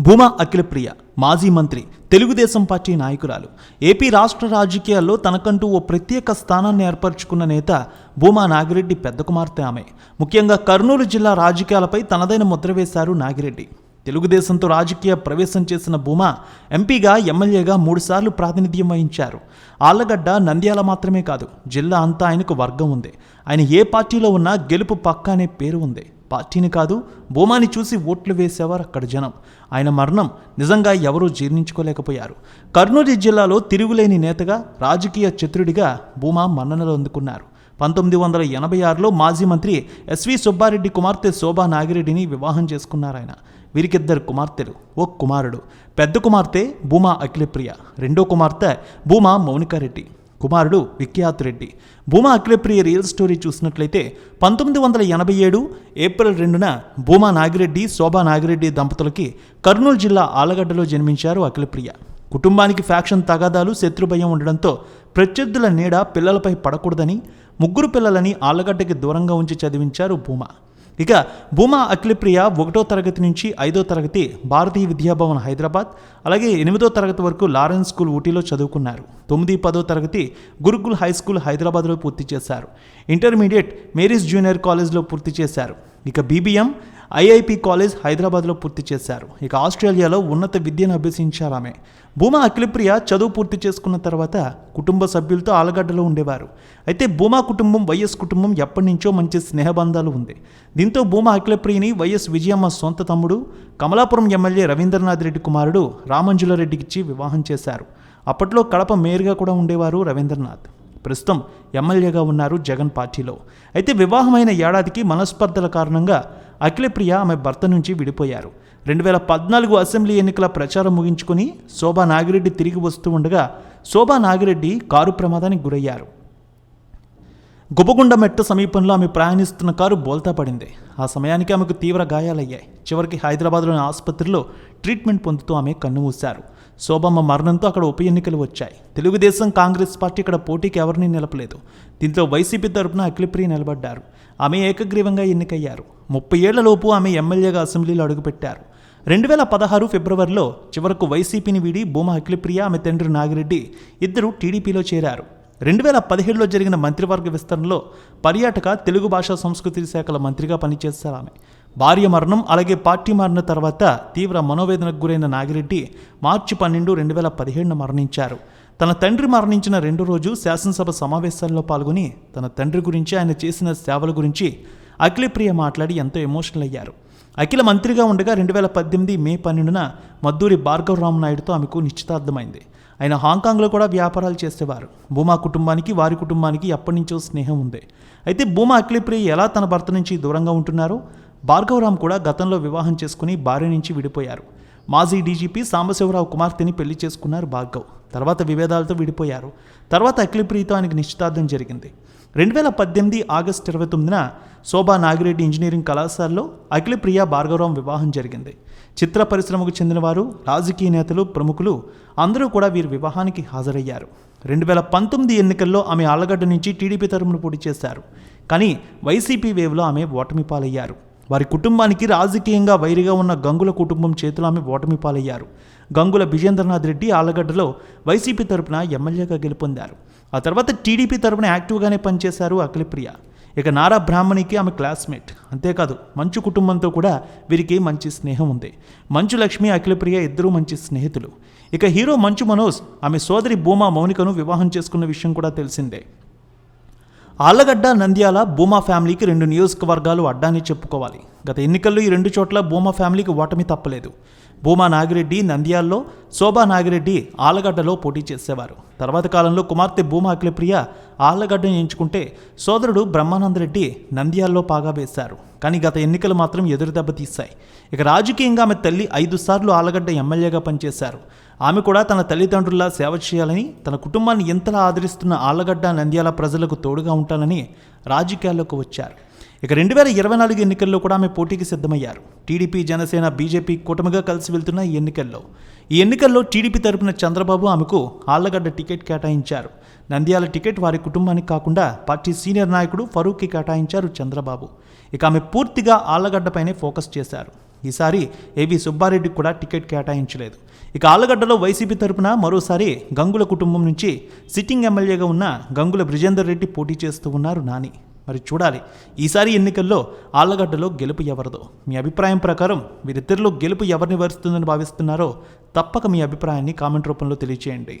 భూమా అఖిలప్రియ మాజీ మంత్రి తెలుగుదేశం పార్టీ నాయకురాలు. ఏపీ రాష్ట్ర రాజకీయాల్లో తనకంటూ ఓ ప్రత్యేక స్థానాన్ని ఏర్పరచుకున్న నేత భూమా నాగిరెడ్డి పెద్ద కుమార్తె ఆమె. ముఖ్యంగా కర్నూలు జిల్లా రాజకీయాలపై తనదైన ముద్ర వేశారు నాగిరెడ్డి. తెలుగుదేశంతో రాజకీయ ప్రవేశం చేసిన భూమా ఎంపీగా ఎమ్మెల్యేగా మూడుసార్లు ప్రాతినిధ్యం వహించారు. ఆళ్ళగడ్డ నంద్యాల మాత్రమే కాదు జిల్లా అంతా ఆయనకు వర్గం ఉంది. ఆయన ఏ పార్టీలో ఉన్నా గెలుపు పక్క అనే పేరు ఉంది. పార్టీని కాదు భూమాని చూసి ఓట్లు వేసేవారు అక్కడ జనం. ఆయన మరణం నిజంగా ఎవరూ జీర్ణించుకోలేకపోయారు. కర్నూలు జిల్లాలో తిరుగులేని నేతగా రాజకీయ చతురుడిగా భూమా మన్ననలు అందుకున్నారు. పంతొమ్మిది వందల ఎనభై ఆరులో మాజీ మంత్రి ఎస్వి సుబ్బారెడ్డి కుమార్తె శోభా నాగిరెడ్డిని వివాహం చేసుకున్నారు ఆయన వీరికిద్దరు కుమార్తెలు. ఓ కుమారుడు. పెద్ద కుమార్తె భూమా అఖిలప్రియ. రెండో కుమార్తె భూమా మౌనికారెడ్డి. కుమారుడు విఖ్యాత్ రెడ్డి. భూమా అఖిలప్రియ రియల్ స్టోరీ చూసినట్లయితే పంతొమ్మిది వందల ఎనభై ఏడు ఏప్రిల్ రెండున భూమా నాగిరెడ్డి శోభా నాగిరెడ్డి దంపతులకి కర్నూలు జిల్లా ఆలగడ్డలో జన్మించారు అఖిలప్రియ కుటుంబానికి ఫ్యాక్షన్ తగాదాలు శత్రుభయం ఉండడంతో ప్రత్యర్థుల నీడ పిల్లలపై పడకూడదని ముగ్గురు పిల్లలని ఆలగడ్డకి దూరంగా ఉంచి చదివించారు భూమా. ఇక భూమా అఖిలప్రియ ఒకటో తరగతి నుంచి ఐదో తరగతి భారతీయ విద్యాభవన్ హైదరాబాద్ అలాగే ఎనిమిదో తరగతి వరకు లారెన్స్ స్కూల్ ఊటీలో చదువుకున్నారు. తొమ్మిది పదో తరగతి గురుకుల్ హై స్కూల్ హైదరాబాద్లో పూర్తి చేశారు. ఇంటర్మీడియట్ మేరీస్ జూనియర్ కాలేజ్లో పూర్తి చేశారు. ఇక బీబీఎం ఐఐపి కాలేజ్ హైదరాబాద్లో పూర్తి చేశారు. ఇక ఆస్ట్రేలియాలో ఉన్నత విద్యను అభ్యసించారు ఆమె. భూమా అఖిలప్రియ చదువు పూర్తి చేసుకున్న తర్వాత కుటుంబ సభ్యులతో ఆలగడ్డలో ఉండేవారు. అయితే భూమా కుటుంబం వైఎస్ కుటుంబం ఎప్పటి నుంచో మంచి స్నేహబంధాలు ఉంది. దీంతో భూమా అఖిలప్రియని వైఎస్ విజయమ్మ సొంత తమ్ముడు కమలాపురం ఎమ్మెల్యే రవీంద్రనాథ్ రెడ్డి కుమారుడు రామంజులారెడ్డికిచ్చి వివాహం చేశారు. అప్పట్లో కడప మేయర్గా కూడా ఉండేవారు రవీంద్రనాథ్. ప్రస్తుతం ఎమ్మెల్యేగా ఉన్నారు జగన్ పార్టీలో. అయితే వివాహమైన ఏడాదికి మనస్పర్ధల కారణంగా అఖిలప్రియ ఆమె భర్త నుంచి విడిపోయారు. రెండు వేల పద్నాలుగు అసెంబ్లీ ఎన్నికల ప్రచారం ముగించుకుని శోభా నాగిరెడ్డి తిరిగి వస్తూ ఉండగా శోభా నాగిరెడ్డి కారు ప్రమాదానికి గురయ్యారు. గుబగుండ మెట్ట సమీపంలో ఆమె ప్రయాణిస్తున్న కారు బోల్తా పడింది. ఆ సమయానికి ఆమెకు తీవ్ర గాయాలయ్యాయి. చివరికి హైదరాబాద్లోని ఆసుపత్రిలో ట్రీట్మెంట్ పొందుతూ ఆమె కన్నుమూశారు శోభమ్మ మరణంతో అక్కడ ఉప ఎన్నికలు వచ్చాయి. తెలుగుదేశం కాంగ్రెస్ పార్టీ ఇక్కడ పోటీకి ఎవరిని నిలపలేదు. దీంతో వైసీపీ తరపున అఖిలప్రియ నిలబడ్డారు. ఆమె ఏకగ్రీవంగా ఎన్నికయ్యారు. ముప్పై ఏళ్ళలోపు ఆమె ఎమ్మెల్యేగా అసెంబ్లీలో అడుగుపెట్టారు. రెండు వేల పదహారు ఫిబ్రవరిలో చివరకు వైసీపీని వీడి భూమా అఖిలప్రియ ఆమె తండ్రి నాగిరెడ్డి ఇద్దరు టీడీపీలో చేరారు. రెండు వేల పదిహేడులో జరిగిన మంత్రివర్గ విస్తరణలో పర్యాటక తెలుగు భాషా సంస్కృతి శాఖల మంత్రిగా పనిచేస్తారు ఆమె. భార్య మరణం అలాగే పార్టీ మారిన తర్వాత తీవ్ర మనోవేదనకు గురైన నాగిరెడ్డి మార్చి పన్నెండు రెండు వేల పదిహేడున మరణించారు. తన తండ్రి మరణించిన రెండు రోజు శాసనసభ సమావేశాల్లో పాల్గొని తన తండ్రి గురించి ఆయన చేసిన సేవల గురించి అఖిలప్రియ మాట్లాడి ఎంతో ఎమోషనల్ అయ్యారు. అఖిల మంత్రిగా ఉండగా రెండు వేల పద్దెనిమిది మే పన్నెండున మద్దూరి భార్గవ్ ఆమెకు నిశ్చితార్థమైంది. ఆయన హాంకాంగ్లో కూడా వ్యాపారాలు చేసేవారు. భూమా కుటుంబానికి వారి కుటుంబానికి ఎప్పటి నుంచో స్నేహం ఉంది. అయితే భూమా అఖిలప్రియ ఎలా తన భర్త నుంచి దూరంగా ఉంటున్నారో? భార్గవరామ్ కూడా గతంలో వివాహం చేసుకుని భార్య నుంచి విడిపోయారు. మాజీ డీజీపీ సాంబశివరావు కుమార్తెని పెళ్ళి చేసుకున్నారు భార్గవ్. తర్వాత విభేదాలతో విడిపోయారు. తర్వాత అఖిలప్రియతో ఆయనకు నిశ్చితార్థం జరిగింది. రెండు వేల పద్దెనిమిది ఆగస్టు ఇరవై తొమ్మిదిన శోభా నాగిరెడ్డి ఇంజనీరింగ్ కళాశాలలో అఖిలప్రియ భార్గవరావు వివాహం జరిగింది. చిత్ర పరిశ్రమకు చెందినవారు రాజకీయ నేతలు ప్రముఖులు అందరూ కూడా వీరి వివాహానికి హాజరయ్యారు. రెండు వేల పంతొమ్మిది ఎన్నికల్లో ఆమె ఆళ్ళగడ్డ నుంచి టీడీపీ తరపున పోటీ చేశారు. కానీ వైసీపీ వేవ్లో ఆమె ఓటమి పాలయ్యారు వారి కుటుంబానికి రాజకీయంగా వైరిగా ఉన్న గంగుల కుటుంబం చేతిలో ఆమె ఓటమి పాలయ్యారు. గంగుల విజేంద్రనాథ్ రెడ్డి ఆలగడ్డలో వైసీపీ తరపున ఎమ్మెల్యేగా గెలుపొందారు. ఆ తర్వాత టీడీపీ తరపున యాక్టివ్గానే పనిచేశారు అఖిలప్రియ. ఇక నారా బ్రాహ్మణికి ఆమె క్లాస్మేట్. అంతేకాదు మంచు కుటుంబంతో కూడా వీరికి మంచి స్నేహం ఉంది. మంచు లక్ష్మి అఖిలప్రియ ఇద్దరూ మంచి స్నేహితులు. ఇక హీరో మంచు మనోజ్ ఆమె సోదరి భూమా మౌనికను వివాహం చేసుకున్న విషయం కూడా తెలిసిందే. ఆళ్ళగడ్డ నంద్యాల భూమా ఫ్యామిలీకి రెండు నియోజకవర్గాలు అడ్డాని చెప్పుకోవాలి. గత ఎన్నికల్లో ఈ రెండు చోట్ల భూమా ఫ్యామిలీకి ఓటమి తప్పలేదు. భూమా నాగిరెడ్డి నంద్యాల్లో శోభా నాగిరెడ్డి ఆళ్ళగడ్డలో పోటీ చేసేవారు. తర్వాత కాలంలో కుమార్తె భూమా అఖిలప్రియ ఆళ్ళగడ్డను ఎంచుకుంటే సోదరుడు బ్రహ్మానందరెడ్డి నంద్యాల్లో పాగా వేశారు. కానీ గత ఎన్నికలు మాత్రం ఎదురుదెబ్బ తీశాయి. ఇక రాజకీయంగా ఆమె తల్లి ఐదు సార్లు ఆళ్ళగడ్డ ఎమ్మెల్యేగా పనిచేశారు. ఆమె కూడా తన తల్లిదండ్రుల్లా సేవ చేయాలని తన కుటుంబాన్ని ఎంతలా ఆదరిస్తున్న ఆళ్ళగడ్డ నంద్యాల ప్రజలకు తోడుగా ఉంటానని రాజకీయాల్లోకి వచ్చారు. ఇక రెండు వేల ఇరవై నాలుగు ఎన్నికల్లో కూడా ఆమె పోటీకి సిద్ధమయ్యారు. టీడీపీ జనసేన బీజేపీ కూటమిగా కలిసి వెళ్తున్న ఈ ఎన్నికల్లో. ఈ ఎన్నికల్లో టీడీపీ తరపున చంద్రబాబు ఆమెకు ఆళ్ళగడ్డ టికెట్ కేటాయించారు. నంద్యాల టికెట్ వారి కుటుంబానికి కాకుండా పార్టీ సీనియర్ నాయకుడు ఫరూక్కి కేటాయించారు చంద్రబాబు. ఇక ఆమె పూర్తిగా ఆళ్ళగడ్డపైనే ఫోకస్ చేశారు. ఈసారి ఏవి సుబ్బారెడ్డికి కూడా టికెట్ కేటాయించలేదు. ఇక ఆళ్ళగడ్డలో వైసీపీ తరపున మరోసారి గంగుల కుటుంబం నుంచి సిట్టింగ్ ఎమ్మెల్యేగా ఉన్న గంగుల బ్రిజేందర్ రెడ్డి పోటీ చేస్తూ ఉన్నారు నాని. మరి చూడాలి. ఈసారి ఎన్నికల్లో ఆళ్ళగడ్డలో గెలుపు ఎవరిదో? మీ అభిప్రాయం ప్రకారం వీరిద్దరిలో గెలుపు ఎవరిని వరుస్తుందని భావిస్తున్నారో తప్పక మీ అభిప్రాయాన్ని కామెంట్ రూపంలో తెలియచేయండి.